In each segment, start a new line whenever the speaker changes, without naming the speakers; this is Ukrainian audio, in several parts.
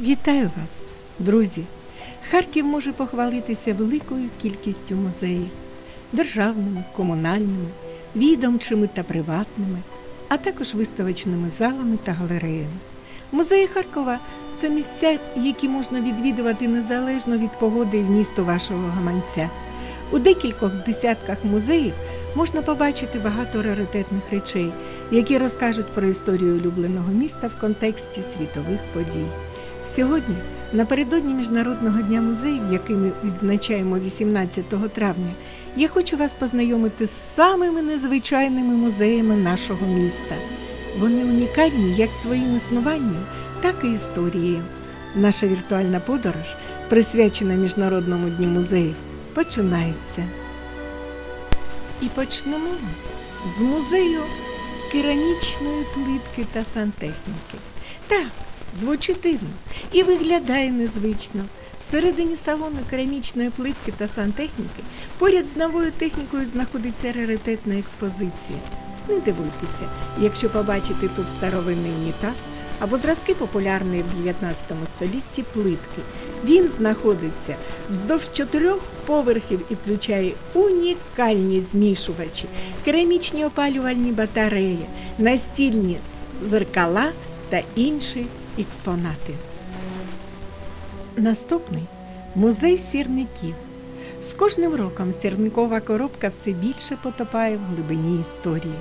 Вітаю вас, друзі! Харків може похвалитися великою кількістю музеїв державними, комунальними, відомчими та приватними, а також виставочними залами та галереями. Музеї Харкова це місця, які можна відвідувати незалежно від погоди і вмісту вашого гаманця. У декількох десятках музеїв можна побачити багато раритетних речей, які розкажуть про історію улюбленого міста в контексті світових подій. Сьогодні, напередодні Міжнародного дня музеїв, який ми відзначаємо 18 травня, я хочу вас познайомити з самими незвичайними музеями нашого міста. Вони унікальні як своїм існуванням, так і історією. Наша віртуальна подорож, присвячена Міжнародному дню музеїв, починається. І почнемо з музею керамічної плитки та сантехніки. Так, звучить дивно і виглядає незвично. Всередині салону керамічної плитки та сантехніки поряд з новою технікою знаходиться раритетна експозиція. Не дивуйтеся, якщо побачите тут старовинний унітаз або зразки популярної в 19 столітті плитки. Він знаходиться вздовж чотирьох поверхів і включає унікальні змішувачі, керамічні опалювальні батареї, настільні зеркала та інші експонати. Наступний музей сірників. З кожним роком сірникова коробка все більше потопає в глибині історії.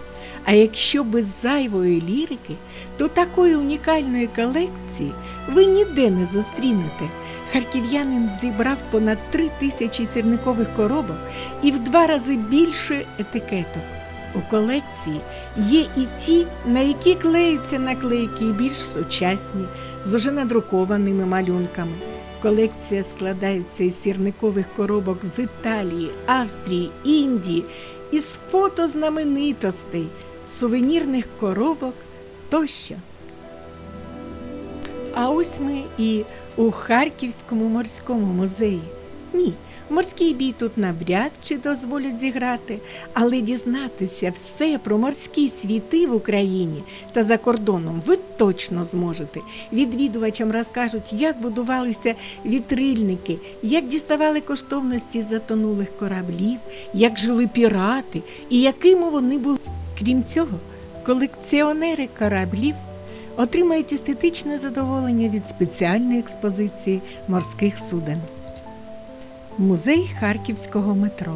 А якщо без зайвої лірики, то такої унікальної колекції ви ніде не зустрінете. Харків'янин зібрав понад три тисячі сірникових коробок і в два рази більше етикеток. У колекції є і ті, на які клеються наклейки, більш сучасні, з уже надрукованими малюнками. Колекція складається із сірникових коробок з Італії, Австрії, Індії, із фото знаменитостей, сувенірних коробок тощо. А ось ми і у Харківському морському музеї. Ні, морський бій тут навряд чи дозволять зіграти, але дізнатися все про морські світи в Україні та за кордоном ви точно зможете. Відвідувачам розкажуть, як будувалися вітрильники, як діставали коштовності затонулих кораблів, як жили пірати і якими вони були. Крім цього, колекціонери кораблів отримають естетичне задоволення від спеціальної експозиції морських суден. Музей Харківського метро.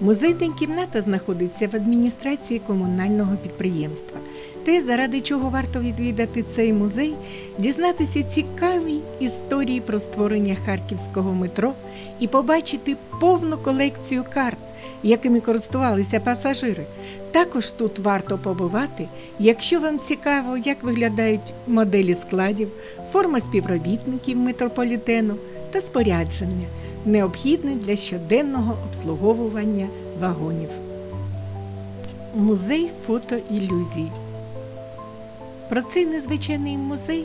Музейна кімната знаходиться в адміністрації комунального підприємства. Те, заради чого варто відвідати цей музей, дізнатися цікаві історії про створення харківського метро і побачити повну колекцію карт, якими користувалися пасажири. Також тут варто побувати, якщо вам цікаво, як виглядають моделі складів, форма співробітників метрополітену та спорядження, необхідне для щоденного обслуговування вагонів. Музей фотоілюзій. Про цей незвичайний музей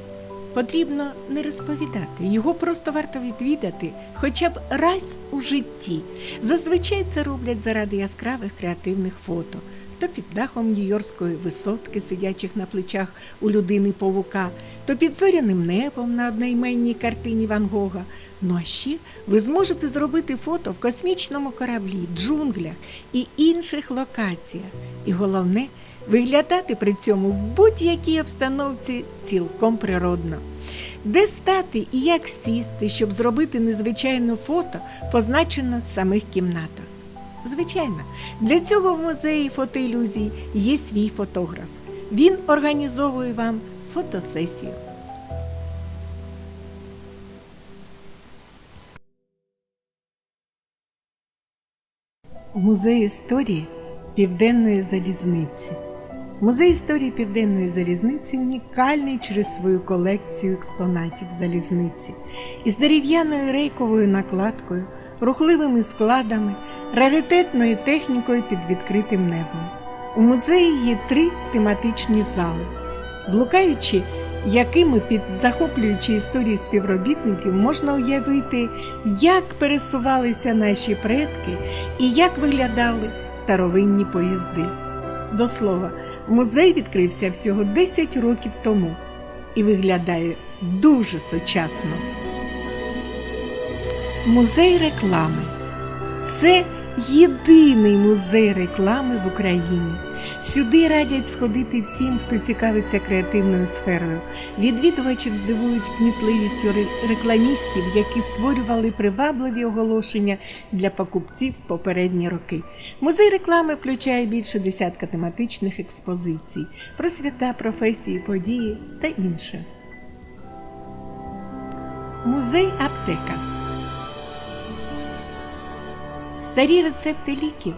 потрібно не розповідати. Його просто варто відвідати хоча б раз у житті. Зазвичай це роблять заради яскравих креативних фото. То під дахом Нью-Йоркської висотки, сидячих на плечах у людини павука, то під зоряним небом на одноіменній картині Ван Гога. Ну а ще ви зможете зробити фото в космічному кораблі, джунглях і інших локаціях. І головне виглядати при цьому в будь-якій обстановці цілком природно. Де стати і як сісти, щоб зробити незвичайне фото, позначено в самих кімнатах. Звичайно, для цього в музеї фотоілюзій є свій фотограф. Він організовує вам фотосесію. Музей історії Південної залізниці. Музей історії Південної залізниці унікальний через свою колекцію експонатів залізниці із дерев'яною рейковою накладкою, рухливими складами, раритетною технікою під відкритим небом. У музеї є три тематичні зали, блукаючи, якими під захоплюючі історії співробітників можна уявити, як пересувалися наші предки і як виглядали старовинні поїзди. До слова, музей відкрився всього 10 років тому і виглядає дуже сучасно. Музей реклами це єдиний музей реклами в Україні. Сюди радять сходити всім, хто цікавиться креативною сферою. Відвідувачів здивують кмітливістю рекламістів, які створювали привабливі оголошення для покупців в попередні роки. Музей реклами включає більше десятка тематичних експозицій про свята, професії, події та інше. Музей аптека. Старі рецепти ліків,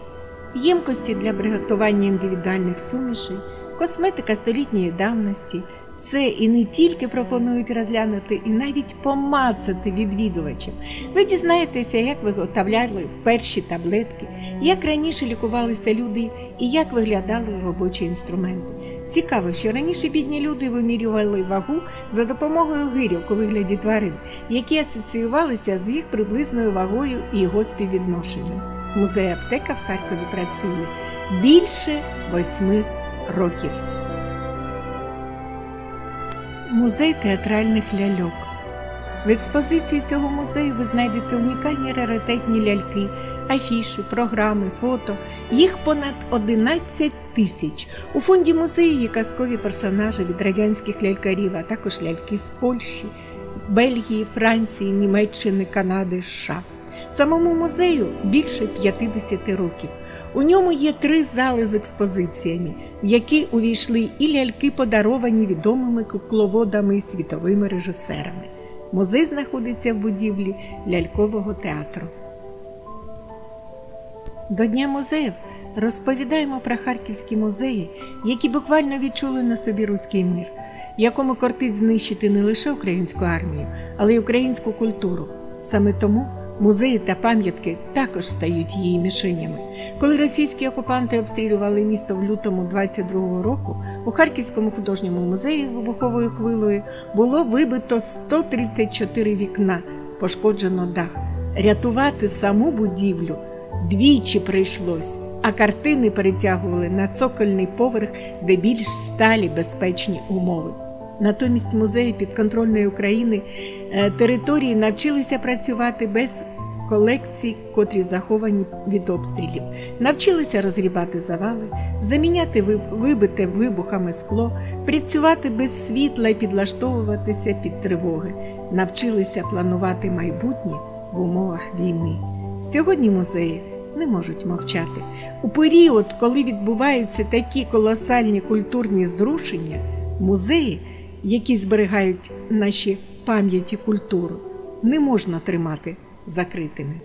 ємкості для приготування індивідуальних сумішей, косметика столітньої давності. Це і не тільки пропонують розглянути, і навіть помацати відвідувачів. Ви дізнаєтеся, як виготовляли перші таблетки, як раніше лікувалися люди і як виглядали робочі інструменти. Цікаво, що раніше бідні люди вимірювали вагу за допомогою гирьок у вигляді тварин, які асоціювалися з їх приблизною вагою і його співвідношенням. Музей аптека в Харкові працює більше восьми років. Музей театральних ляльок. В експозиції цього музею ви знайдете унікальні раритетні ляльки, афіші, програми, фото. Їх понад 11 тисяч. У фонді музею є казкові персонажі від радянських лялькарів, а також ляльки з Польщі, Бельгії, Франції, Німеччини, Канади, США. Самому музею більше 50 років. У ньому є три зали з експозиціями, в які увійшли і ляльки, подаровані відомими кукловодами і світовими режисерами. Музей знаходиться в будівлі лялькового театру. До Дня музеїв розповідаємо про харківські музеї, які буквально відчули на собі руський мир, якому кортить знищити не лише українську армію, але й українську культуру. Саме тому музеї та пам'ятки також стають її мішенями. Коли російські окупанти обстрілювали місто в лютому 22-го року, у Харківському художньому музеї вибуховою хвилою було вибито 134 вікна, пошкоджено дах. Рятувати саму будівлю двічі прийшлось, а картини перетягували на цокольний поверх, де більш сталі безпечні умови. Натомість музеї підконтрольної України е, території навчилися працювати без колекцій, котрі заховані від обстрілів, навчилися розгрібати завали, заміняти вибите вибухами скло, працювати без світла і підлаштовуватися під тривоги, навчилися планувати майбутнє в умовах війни. Сьогодні музеї не можуть мовчати. У період, коли відбуваються такі колосальні культурні зрушення, музеї, які зберігають наші пам'яті культуру, не можна тримати закритими.